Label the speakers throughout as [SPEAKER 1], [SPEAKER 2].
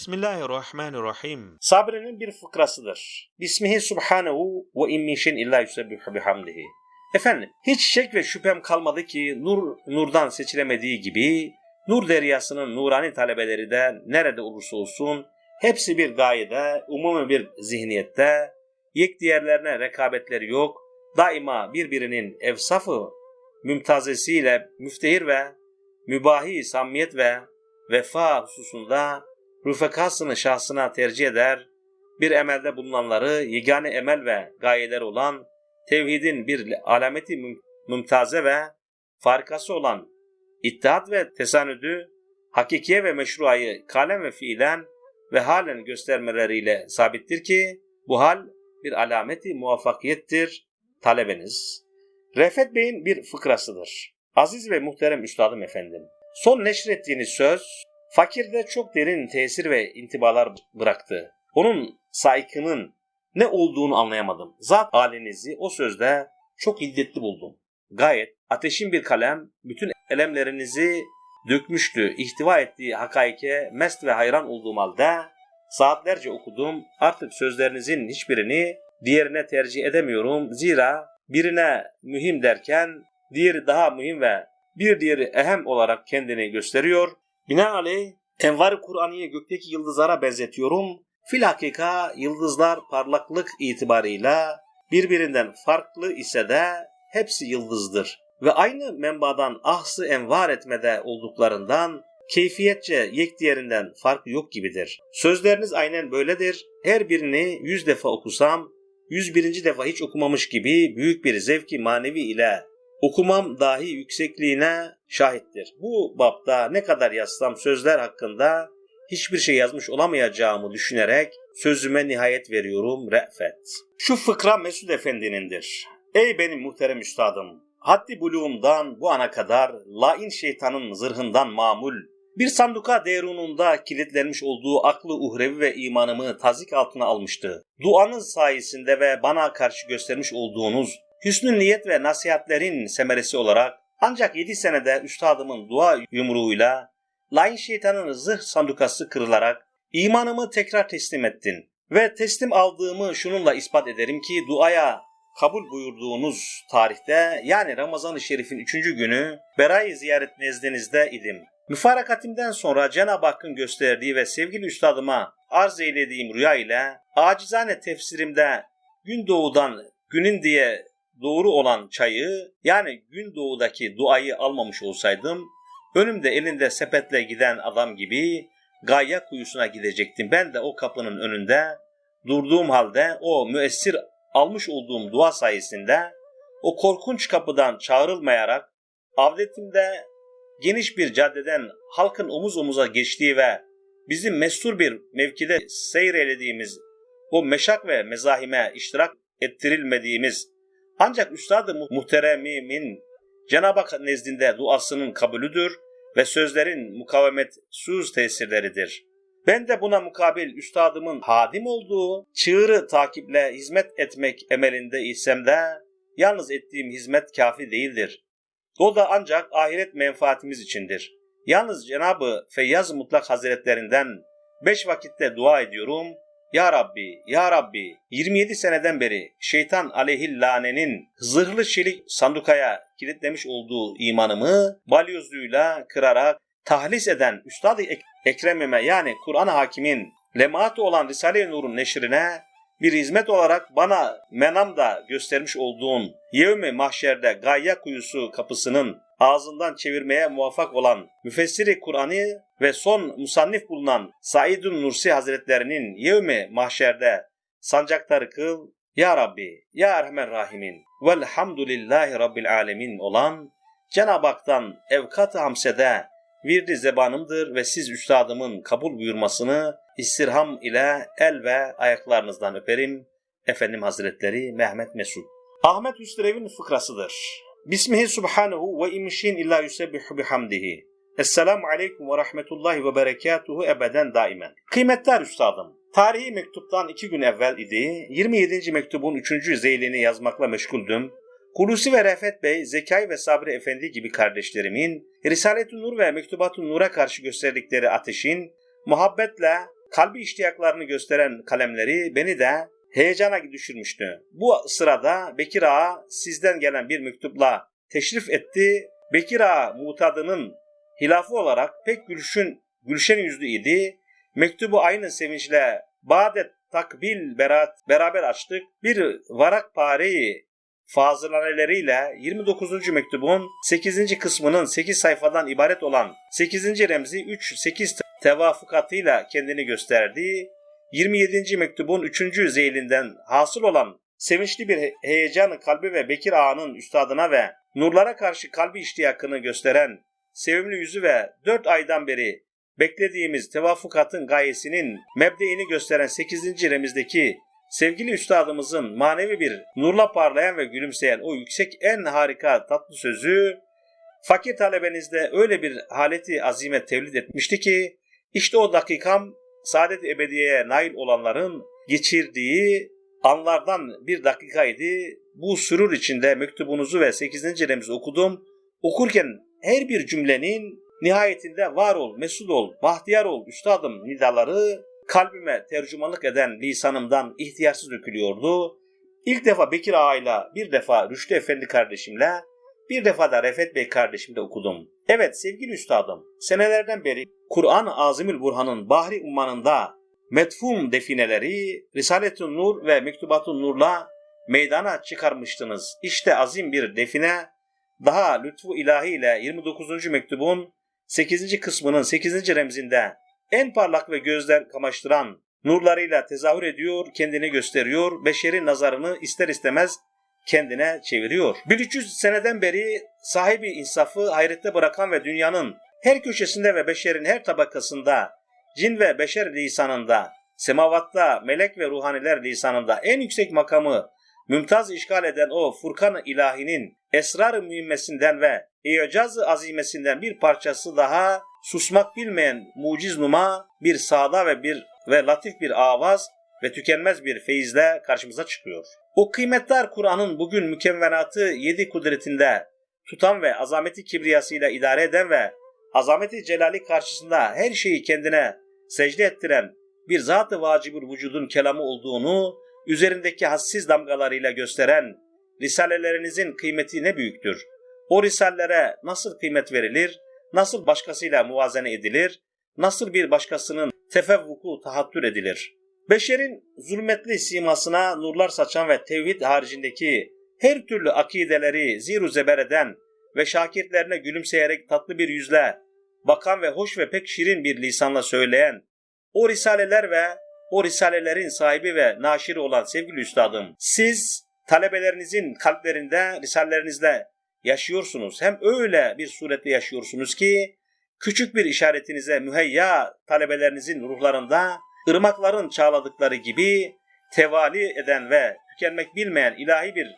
[SPEAKER 1] Bismillahirrahmanirrahim.
[SPEAKER 2] Sabri'nin bir fıkrasıdır. Bismihi subhanehu ve in min şeyin illa yusebbihu bihamdihi. Efendim, hiç şek ve şüphem kalmadı ki nur nurdan seçilemediği gibi nur deryasının nurani talebeleri de nerede olursa olsun hepsi bir gayede, umumi bir zihniyette, yek diğerlerine rekabetleri yok, daima birbirinin evsafı mümtazesiyle müftehir ve mübahi samimiyet ve vefa hususunda rüfekasını şahsına tercih eder, bir emelde bulunanları yegane emel ve gayeler olan tevhidin bir alameti müm- mümtaze ve farikası olan ittihat ve tesanüdü, hakikiye ve meşruayı kalem ve fiilen ve halen göstermeleriyle sabittir ki bu hal bir alameti muvaffakiyettir talebeniz. Refet Bey'in bir fıkrasıdır. Aziz ve muhterem üstadım efendim. Son neşrettiğiniz söz fakirde çok derin tesir ve intibalar bıraktı. Onun saykının ne olduğunu anlayamadım. Zat halinizi o sözde çok hiddetli buldum. Gayet ateşin bir kalem bütün elemlerinizi dökmüştü. ihtiva ettiği hakaike mest ve hayran olduğum halde saatlerce okudum. Artık sözlerinizin hiçbirini diğerine tercih edemiyorum. Zira birine mühim derken diğeri daha mühim ve bir diğeri ehem olarak kendini gösteriyor. Binaenaleyh envar-ı Kur'an'ı gökteki yıldızlara benzetiyorum. Filhakika yıldızlar parlaklık itibarıyla birbirinden farklı ise de hepsi yıldızdır. Ve aynı menbadan ahsı envar etmede olduklarından keyfiyetçe yek diğerinden fark yok gibidir. Sözleriniz aynen böyledir. Her birini yüz defa okusam, yüz birinci defa hiç okumamış gibi büyük bir zevki manevi ile okumam dahi yüksekliğine şahittir. Bu bapta ne kadar yazsam sözler hakkında hiçbir şey yazmış olamayacağımı düşünerek sözüme nihayet veriyorum re'fet. Şu fıkra Mesud Efendi'nindir. Ey benim muhterem üstadım, haddi buluğumdan bu ana kadar lain şeytanın zırhından mamul, bir sanduka derununda kilitlenmiş olduğu aklı uhrevi ve imanımı tazik altına almıştı. Duanız sayesinde ve bana karşı göstermiş olduğunuz hüsnü niyet ve nasihatlerin semeresi olarak ancak 7 senede üstadımın dua yumruğuyla lain şeytanın zırh sandukası kırılarak imanımı tekrar teslim ettin. Ve teslim aldığımı şununla ispat ederim ki duaya kabul buyurduğunuz tarihte yani Ramazan-ı Şerif'in 3. günü Beray ziyaret nezdinizde idim. Müfarakatimden sonra Cenab-ı Hakk'ın gösterdiği ve sevgili üstadıma arz eylediğim rüya ile acizane tefsirimde gün doğudan günün diye doğru olan çayı yani gün doğudaki duayı almamış olsaydım önümde elinde sepetle giden adam gibi gaye kuyusuna gidecektim. Ben de o kapının önünde durduğum halde o müessir almış olduğum dua sayesinde o korkunç kapıdan çağrılmayarak avletimde geniş bir caddeden halkın omuz omuza geçtiği ve bizim mestur bir mevkide seyreylediğimiz o meşak ve mezahime iştirak ettirilmediğimiz ancak Üstad-ı Muhteremimin Cenab-ı Hak nezdinde duasının kabulüdür ve sözlerin mukavemetsiz tesirleridir. Ben de buna mukabil üstadımın hadim olduğu çığırı takiple hizmet etmek emelinde isem de yalnız ettiğim hizmet kafi değildir. O da ancak ahiret menfaatimiz içindir. Yalnız Cenabı Feyyaz Mutlak Hazretlerinden beş vakitte dua ediyorum. Ya Rabbi, Ya Rabbi, 27 seneden beri şeytan aleyhillanenin zırhlı çelik sandukaya kilitlemiş olduğu imanımı balyozluğuyla kırarak tahlis eden Üstad-ı Ek- Ekremime yani Kur'an-ı Hakim'in lemaatı olan Risale-i Nur'un neşrine bir hizmet olarak bana menamda göstermiş olduğun yevmi mahşerde gayya kuyusu kapısının ağzından çevirmeye muvaffak olan müfessiri Kur'an'ı ve son musannif bulunan Saidun Nursi Hazretlerinin yevmi mahşerde sancaktarı kıl Ya Rabbi, Ya Erhamer Rahimin, Velhamdülillahi Rabbil Alemin olan Cenab-ı Hak'tan evkat-ı hamsede virdi zebanımdır ve siz üstadımın kabul buyurmasını istirham ile el ve ayaklarınızdan öperim. Efendim Hazretleri Mehmet Mesud. Ahmet Hüsrev'in fıkrasıdır. Bismihi subhanehu ve imşin illa yusebbihu bihamdihi. Esselamu aleyküm ve rahmetullahi ve berekatuhu ebeden daimen. Kıymetli üstadım, tarihi mektuptan iki gün evvel idi. 27. mektubun 3. zeylini yazmakla meşguldüm. Hulusi ve Refet Bey, Zekai ve Sabri Efendi gibi kardeşlerimin Risalet-i Nur ve Mektubat-ı Nur'a karşı gösterdikleri ateşin muhabbetle kalbi iştiyaklarını gösteren kalemleri beni de heyecana düşürmüştü. Bu sırada Bekir Ağa sizden gelen bir mektupla teşrif etti. Bekir Ağa mutadının hilafı olarak pek gülüşün, gülşen yüzlü idi. Mektubu aynı sevinçle Badet takbil berat, beraber açtık. Bir varak pareyi fazılaneleriyle 29. mektubun 8. kısmının 8 sayfadan ibaret olan 8. remzi 3-8 tevafukatıyla kendini gösterdi. 27. mektubun 3. zeylinden hasıl olan sevinçli bir he- heyecanı kalbi ve Bekir Ağa'nın üstadına ve nurlara karşı kalbi iştiyakını gösteren sevimli yüzü ve 4 aydan beri beklediğimiz tevafukatın gayesinin mebdeini gösteren 8. remizdeki sevgili üstadımızın manevi bir nurla parlayan ve gülümseyen o yüksek en harika tatlı sözü fakir talebenizde öyle bir haleti azime tevlid etmişti ki işte o dakikam saadet ebediyeye nail olanların geçirdiği anlardan bir dakikaydı. Bu sürur içinde mektubunuzu ve 8. remizi okudum. Okurken her bir cümlenin nihayetinde var ol, mesut ol, bahtiyar ol, üstadım nidaları kalbime tercümanlık eden lisanımdan ihtiyarsız dökülüyordu. İlk defa Bekir Ağa'yla, bir defa Rüştü Efendi kardeşimle, bir defa da Refet Bey kardeşimle okudum. Evet sevgili üstadım, senelerden beri Kur'an-ı Azimül Burhan'ın Bahri Umman'ında metfum defineleri Risalet-ü Nur ve Mektubat-ı Nur'la meydana çıkarmıştınız. İşte azim bir define daha lütfu ilahi ile 29. mektubun 8. kısmının 8. remzinde en parlak ve gözler kamaştıran nurlarıyla tezahür ediyor, kendini gösteriyor, beşerin nazarını ister istemez kendine çeviriyor. 1300 seneden beri sahibi insafı hayrette bırakan ve dünyanın her köşesinde ve beşerin her tabakasında, cin ve beşer lisanında, semavatta melek ve ruhaniler lisanında en yüksek makamı mümtaz işgal eden o Furkan-ı ilahinin esrar-ı mühimmesinden ve icaz-ı azimesinden bir parçası daha susmak bilmeyen muciz numa bir sağda ve bir ve latif bir avaz ve tükenmez bir feyizle karşımıza çıkıyor. O kıymetdar Kur'an'ın bugün mükemmenatı yedi kudretinde tutan ve azameti kibriyasıyla idare eden ve azameti celali karşısında her şeyi kendine secde ettiren bir zat-ı vacibül vücudun kelamı olduğunu üzerindeki hassiz damgalarıyla gösteren risalelerinizin kıymeti ne büyüktür. O risallere nasıl kıymet verilir, nasıl başkasıyla muvazene edilir, nasıl bir başkasının tefevvuku tahattür edilir. Beşerin zulmetli simasına nurlar saçan ve tevhid haricindeki her türlü akideleri ziru zeber eden ve şakirtlerine gülümseyerek tatlı bir yüzle, bakan ve hoş ve pek şirin bir lisanla söyleyen, o risaleler ve o risalelerin sahibi ve naşiri olan sevgili üstadım, siz talebelerinizin kalplerinde risalelerinizle yaşıyorsunuz. Hem öyle bir surette yaşıyorsunuz ki küçük bir işaretinize müheyya talebelerinizin ruhlarında ırmakların çağladıkları gibi tevali eden ve tükenmek bilmeyen ilahi bir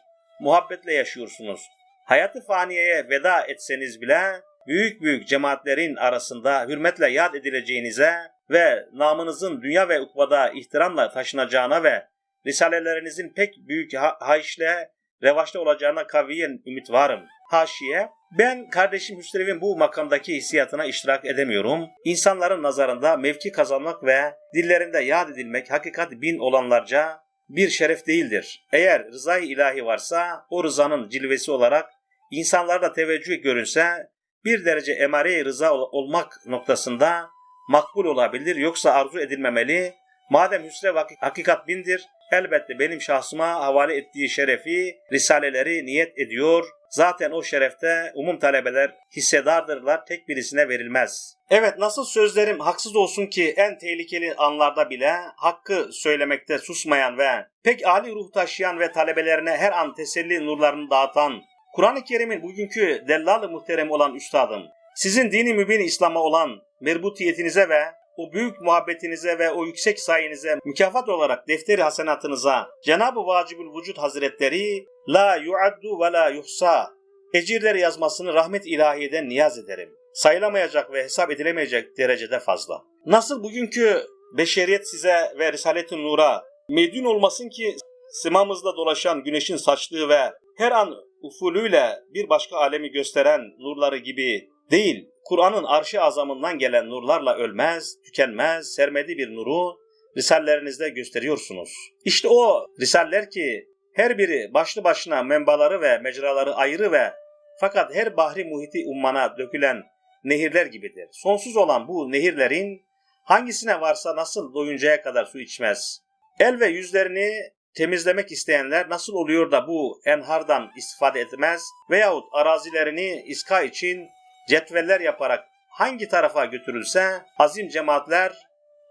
[SPEAKER 2] muhabbetle yaşıyorsunuz. Hayatı faniyeye veda etseniz bile büyük büyük cemaatlerin arasında hürmetle yad edileceğinize ve namınızın dünya ve ukbada ihtiramla taşınacağına ve risalelerinizin pek büyük ha- hayşle revaçta olacağına kaviyen ümit varım. Haşiye, ben kardeşim Hüsrev'in bu makamdaki hissiyatına iştirak edemiyorum. İnsanların nazarında mevki kazanmak ve dillerinde yad edilmek hakikat bin olanlarca bir şeref değildir. Eğer rızayı ilahi varsa o rızanın cilvesi olarak insanlarda teveccüh görünse bir derece emare rıza ol- olmak noktasında makbul olabilir yoksa arzu edilmemeli. Madem hüsrev hak- hakikat bindir, elbette benim şahsıma havale ettiği şerefi, risaleleri niyet ediyor. Zaten o şerefte umum talebeler hissedardırlar, tek birisine verilmez. Evet nasıl sözlerim haksız olsun ki en tehlikeli anlarda bile hakkı söylemekte susmayan ve pek âli ruh taşıyan ve talebelerine her an teselli nurlarını dağıtan Kur'an-ı Kerim'in bugünkü dellal-ı muhterem olan üstadım, sizin dini mübin İslam'a olan merbutiyetinize ve o büyük muhabbetinize ve o yüksek sayenize mükafat olarak defteri hasenatınıza Cenab-ı Vacibül Vücud Hazretleri la yuaddu ve la yuhsa ecirleri yazmasını rahmet ilahiyeden niyaz ederim. Sayılamayacak ve hesap edilemeyecek derecede fazla. Nasıl bugünkü beşeriyet size ve Risalet-i Nur'a medyun olmasın ki simamızda dolaşan güneşin saçtığı ve her an ufulüyle bir başka alemi gösteren nurları gibi değil, Kur'an'ın arşı azamından gelen nurlarla ölmez, tükenmez, sermedi bir nuru risalelerinizde gösteriyorsunuz. İşte o risaller ki her biri başlı başına menbaları ve mecraları ayrı ve fakat her bahri muhiti ummana dökülen nehirler gibidir. Sonsuz olan bu nehirlerin hangisine varsa nasıl doyuncaya kadar su içmez. El ve yüzlerini temizlemek isteyenler nasıl oluyor da bu enhardan istifade etmez veyahut arazilerini iska için cetveller yaparak hangi tarafa götürülse azim cemaatler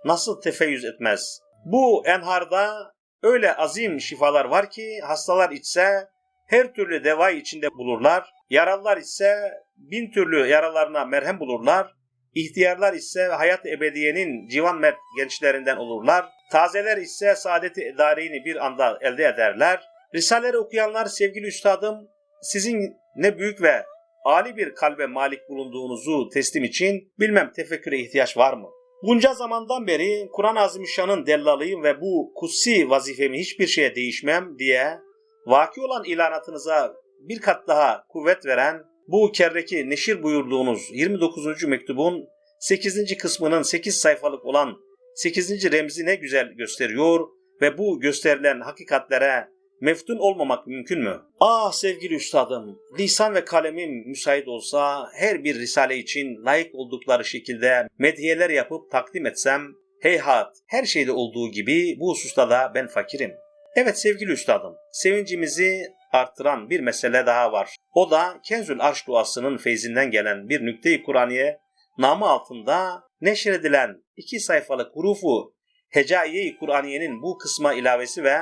[SPEAKER 2] nasıl tefeyyüz etmez. Bu enharda öyle azim şifalar var ki hastalar içse her türlü deva içinde bulurlar. Yaralılar ise bin türlü yaralarına merhem bulurlar. İhtiyarlar ise hayat ebediyenin civan mert gençlerinden olurlar. Tazeler ise saadeti idareyi bir anda elde ederler. Risaleleri okuyanlar sevgili üstadım sizin ne büyük ve âli bir kalbe malik bulunduğunuzu teslim için bilmem tefekküre ihtiyaç var mı? Bunca zamandan beri Kur'an-ı Azimüşşan'ın dellalıyım ve bu kutsi vazifemi hiçbir şeye değişmem diye vaki olan ilanatınıza bir kat daha kuvvet veren bu kerdeki neşir buyurduğunuz 29. mektubun 8. kısmının 8 sayfalık olan 8. remzi ne güzel gösteriyor ve bu gösterilen hakikatlere meftun olmamak mümkün mü? Ah sevgili üstadım, lisan ve kalemim müsait olsa her bir risale için layık oldukları şekilde medhiyeler yapıp takdim etsem, heyhat her şeyde olduğu gibi bu hususta da ben fakirim. Evet sevgili üstadım, sevincimizi arttıran bir mesele daha var. O da Kenzül Arş duasının feyzinden gelen bir nükte-i Kur'aniye namı altında neşredilen iki sayfalık hurufu Hecaiye-i Kur'aniyenin bu kısma ilavesi ve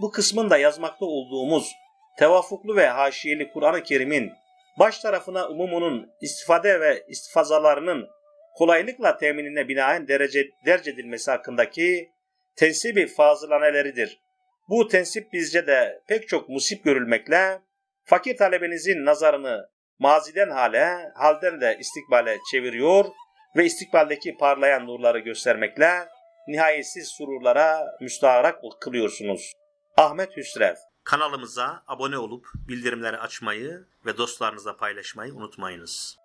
[SPEAKER 2] bu kısmın da yazmakta olduğumuz tevafuklu ve haşiyeli Kur'an-ı Kerim'in baş tarafına umumunun istifade ve istifazalarının kolaylıkla teminine binaen derece, derc edilmesi hakkındaki tensibi fazılaneleridir. Bu tensip bizce de pek çok musip görülmekle fakir talebenizin nazarını maziden hale, halden de istikbale çeviriyor ve istikbaldeki parlayan nurları göstermekle nihayetsiz sururlara müstaharak kılıyorsunuz. Ahmet Hüsrev Kanalımıza abone olup bildirimleri açmayı ve dostlarınızla paylaşmayı unutmayınız.